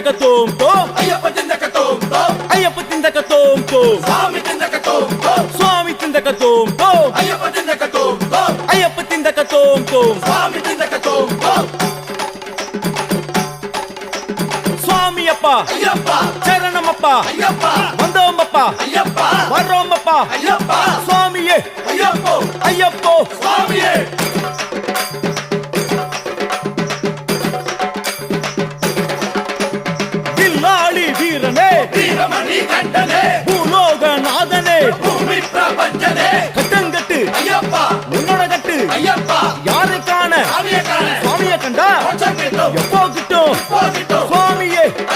తోం తోం అయ్యప్ప తిందక తోం తోం అయ్యప్ప తిందక తోం తోం స్వామి తిందక తోం తోం స్వామి తిందక తోం తోం అయ్యప్ప తిందక తోం తోం అయ్యప్ప తిందక తోం తోం స్వామి తిందక తోం తోం స్వామి అప్ప అయ్యప్ప. చరణమప్ప. అయ్యప్ప. వందోమప్ప అయ్యప్ప. వరోమప్ప. అయ్యప్ప. స్వామియే. అయ్యప్ప. అయ్యప్పో. வீரனே வீரமணி கண்டனே. பூலோகநாதனே. பூமி பிரபஞ்சனே. கட்டங்கட்டு. ஐயப்பா. உன்னோட கட்டு ஐயப்பா யாருக்கான சாமியை கண்டா? எப்போ கிட்டோ